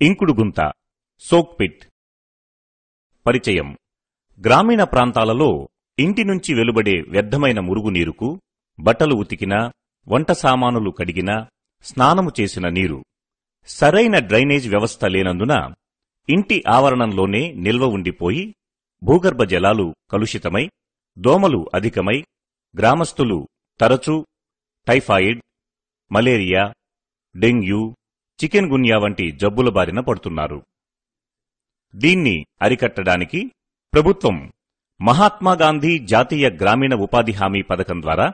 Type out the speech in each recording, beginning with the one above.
ఇంకుడు గుంత soak pit పరిచయం. గ్రామీణ ప్రాంతాలలో ఇంటి నుంచి వెలువడే వ్యర్థమైన మురుగునీరుకు బట్టలు ఉతికినా వంట సామానులు కడిగినా స్నానము చేసిన నీరు. సరైన డ్రైనేజ్ వ్యవస్థ లేనందున ఇంటి ఆవరణంలోనే నిల్వ ఉండిపోయి భూగర్భ జలాలు కలుషితమై దోమలు అధికమై గ్రామస్తులు తరచూ typhoid malaria dengue chikungunya వంటి జబ్బుల బారిన పడుతున్నారు. దీన్ని అరికట్టడానికి ప్రభుత్వం మహాత్మాగాంధీ జాతీయ గ్రామీణ ఉపాధి హామీ పథకం ద్వారా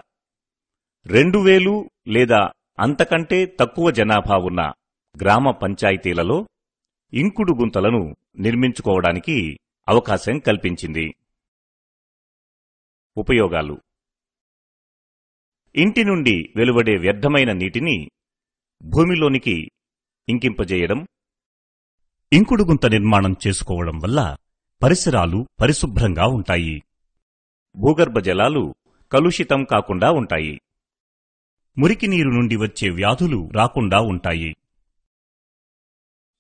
రెండు వేలు లేదా అంతకంటే తక్కువ జనాభా ఉన్న గ్రామ పంచాయతీలలో ఇంకుడు గుంతలను నిర్మించుకోవడానికి అవకాశం కల్పించింది. ఉపయోగాలు. ఇంటి నుండి వెలువడే వ్యర్థమైన నీటిని భూమిలోనికి ఇంకింపజేయడం ఇంకుడుగుంత నిర్మాణం చేసుకోవడం వల్ల పరిసరాలు పరిశుభ్రంగా ఉంటాయి. భూగర్భ జలాలు కలుషితం కాకుండా ఉంటాయి. మురికి నీరు నుండి వచ్చే వ్యాధులు రాకుండా ఉంటాయి.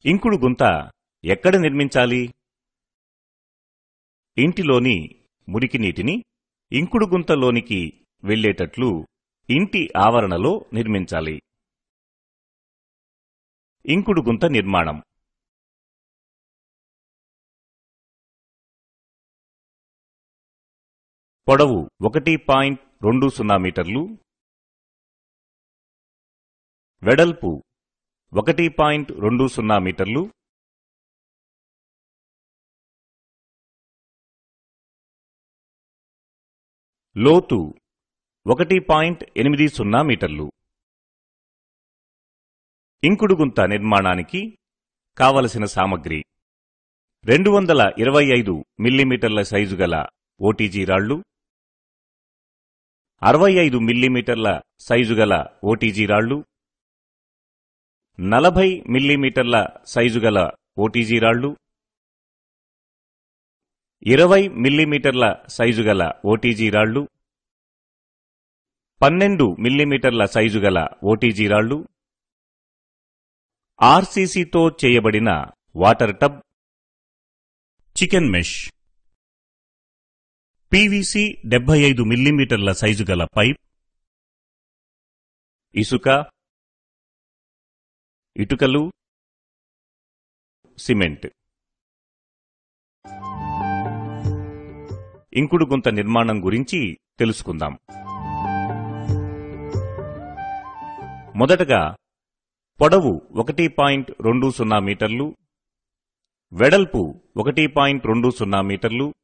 ఇంకుడు గుంత ఎక్కడ నిర్మించాలి? ఇంటిలోని మురికి నీటిని ఇంకుడు గుంతలోనికి వెళ్ళేటట్లు ఇంటి ఆవరణలో నిర్మించాలి. ఇంకుడు గుంత నిర్మాణం. పొడవు ఒకటి పాయింట్ రెండు సున్నా మీటర్లు. వెడల్పు ఒకటి పాయింట్ రెండు సున్నా మీటర్లు. లోతు ఒకటి పాయింట్ ఎనిమిది సున్నా మీటర్లు. ఇంకుడుగుంత నిర్మాణానికి కావలసిన సామగ్రి. రెండు వందల ఇరవై ఐదు మిల్లీమీటర్ల సైజు గల ఓటీజీ రాళ్ళు అరవై ఐదు మిల్లీమీటర్ల సైజు గల ఓటీజీ రాళ్ళు నలభై మిల్లీమీటర్ల సైజు గల ఓటీజీ రాళ్ళు ఇరవై మిల్లీమీటర్ల సైజు గల ఓటీజీ రాళ్ళు పన్నెండు మిల్లీమీటర్ల సైజు గల ఓటీజీ రాళ్ళు ఆర్సీసీతో చేయబడిన water tub chicken mesh. PVC డెబ్బై ఐదు మిల్లీమీటర్ల సైజు గల పైప్ ఇసుక ఇటుకలు సిమెంట్. ఇంకుడు గుంత నిర్మాణం గురించి తెలుసుకుందాం. మొదటగా పొడవు ఒకటి పాయింట్ రెండు సున్నా మీటర్లు వెడల్పు ఒకటి పాయింట్ రెండు సున్నా మీటర్లు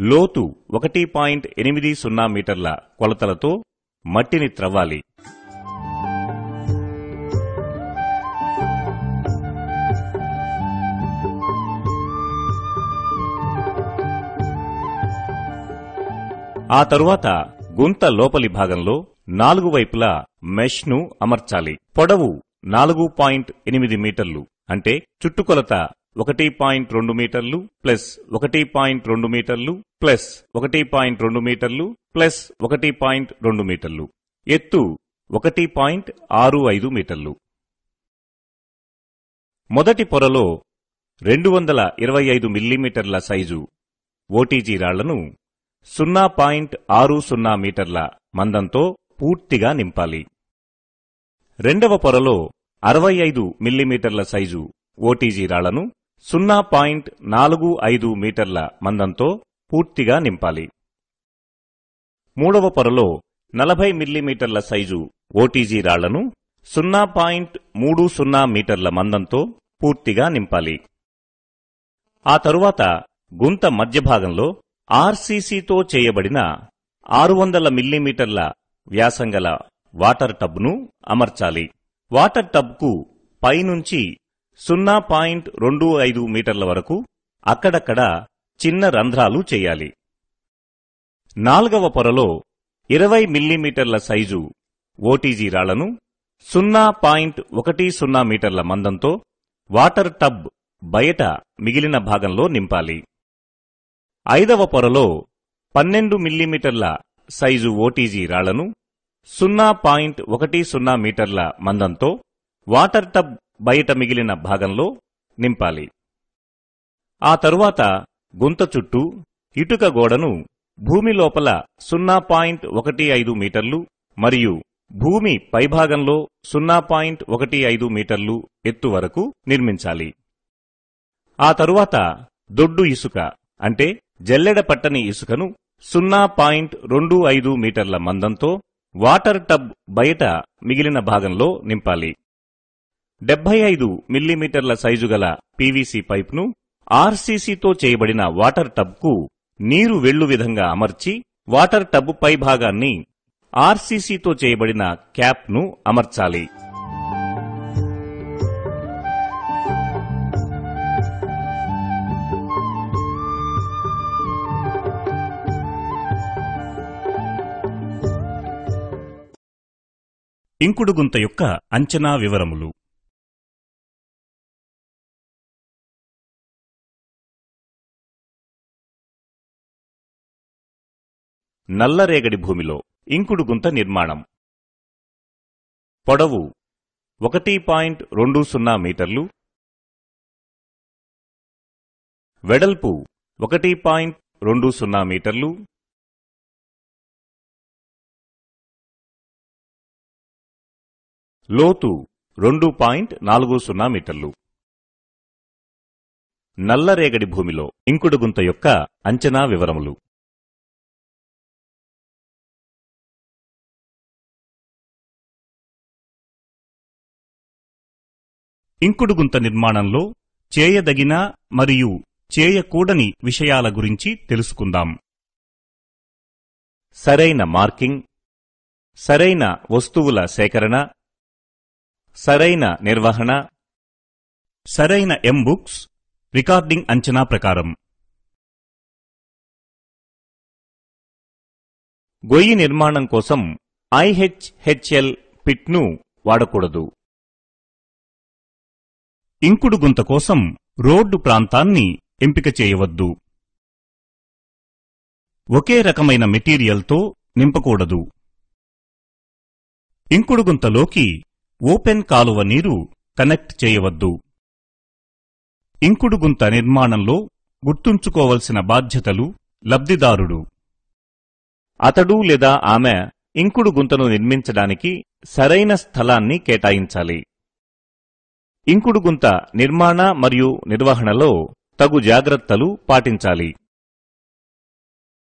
లోతు ఒకటి పాయింట్ ఎనిమిది సున్నా మీటర్ల కొలతలతో మట్టిని త్రవ్వాలి. ఆ తరువాత గుంత లోపలి భాగంలో నాలుగు వైపులా మెష్ను అమర్చాలి. పొడవు నాలుగు పాయింట్ ఎనిమిది మీటర్లు. అంటే చుట్టుకొలత ఒకటి పాయింట్ రెండు మీటర్లు ప్లస్ ఒకటి పాయింట్ రెండు మీటర్లు ప్లస్ ఒకటి పాయింట్ రెండు మీటర్లు ప్లస్ ఒకటి పాయింట్ రెండు మీటర్లు. ఎత్తు ఒకటి పాయింట్ ఆరు ఐదు మీటర్లు. మొదటి పొరలో రెండు వందల ఇరవై ఐదు మిల్లీమీటర్ల సైజు ఓటీజీ రాళ్ళను సున్నా పాయింట్ ఆరు సున్నా మీటర్ల మందంతో పూర్తిగా నింపాలి. రెండవ పొరలో అరవై ఐదు మిల్లీమీటర్ల సైజు ఓటీజీ రాళ్ళను సున్నా పాయింట్ నాలుగు ఐదు మీటర్ల మందంతో పూర్తిగా నింపాలి. మూడవ పొరలో నలభై మిల్లీమీటర్ల సైజు ఓటీజీ రాళ్ళను సున్నా పాయింట్ మూడు సున్నా మీటర్ల మందంతో పూర్తిగా నింపాలి. ఆ తరువాత గుంత మధ్యభాగంలో ఆర్సీసీతో చేయబడిన ఆరు వందల మిల్లీమీటర్ల వ్యాసంగల వాటర్ టబ్ను అమర్చాలి. వాటర్ టబ్కు పైనుంచి సున్నా పాయింట్ రెండు ఐదు మీటర్ల వరకు అక్కడక్కడ చిన్న రంధ్రాలు చేయాలి. నాల్గవ పొరలో ఇరవై మిల్లీమీటర్ల సైజు ఓటీజీ రాళ్ళను సున్నా పాయింట్ ఒకటి సున్నా మీటర్ల మందంతో వాటర్ టబ్ బయట మిగిలిన భాగంలో నింపాలి. ఐదవ పొరలో పన్నెండు మిల్లీమీటర్ల సైజు ఓటీజీ రాళ్ళను సున్నా పాయింట్ ఒకటి సున్నా మీటర్ల మందంతో వాటర్ టబ్ బయట మిగిలిన భాగంలో నింపాలి. ఆ తరువాత గుంత చుట్టూ ఇటుక గోడను భూమి లోపల సున్నా పాయింట్ ఒకటి ఐదు మీటర్లు మరియు భూమి పైభాగంలో సున్నా పాయింట్ ఒకటి ఐదు మీటర్లు ఎత్తు వరకు నిర్మించాలి. ఆ తరువాత దొడ్డు ఇసుక అంటే జల్లెడ పట్టని ఇసుకను సున్నా పాయింట్ రెండు ఐదు మీటర్ల మందంతో వాటర్ టబ్ బయట మిగిలిన భాగంలో నింపాలి. డెబ్బై ఐదు మిల్లీమీటర్ల సైజు గల పీవీసీ పైప్ను ఆర్సీసీతో చేయబడిన వాటర్ టబ్కు నీరు వెళ్ళు విధంగా అమర్చి వాటర్ టబ్ పై భాగాన్ని ఆర్సీసీతో చేయబడిన క్యాప్ను అమర్చాలి. ఇంకుడుగుంత యొక్క అంచనా వివరములు. నల్లరేగడి భూమిలో ఇంకుడు గుంత నిర్మాణం. పొడవు ఒకటి పాయింట్ రెండు సున్నా మీటర్లు. వెడల్పు ఒకటి పాయింట్ రెండు సున్నా మీటర్లు. లోతు రెండు పాయింట్ నాలుగు సున్నా మీటర్లు. నల్లరేగడి భూమిలో ఇంకుడుగుంత యొక్క అంచనా వివరములు. ఇంకుడుగుంత నిర్మాణంలో చేయదగిన మరియు చేయకూడని విషయాల గురించి తెలుసుకుందాం. సరైన మార్కింగ్ సరైన వస్తువుల సేకరణ సరైన నిర్వహణ సరైన ఎంబుక్స్ రికార్డింగ్ అంచనా ప్రకారం. గొయ్యి నిర్మాణం కోసం ఐహెచ్హెచ్ఎల్ పిట్ను వాడకూడదు. ఇంకుడు గుంత కోసం రోడ్డు ప్రాంతాన్ని ఎంపిక చేయవద్దు. ఒకే రకమైన మెటీరియల్తో నింపకూడదు. ఇంకుడు గుంతలోకి ఓపెన్ కాలువ నీరు కనెక్ట్ చేయవద్దు. ఇంకుడు గుంత నిర్మాణంలో గుర్తుంచుకోవలసిన బాధ్యతలు లబ్ధిదారుడు. అతడు లేదా ఆమె ఇంకుడు గుంతను నిర్మించడానికి సరైన స్థలాన్ని కేటాయించాలి. ఇంకుడు గుంత నిర్మాణ మరియు నిర్వహణలో తగు జాగ్రత్తలు పాటించాలి.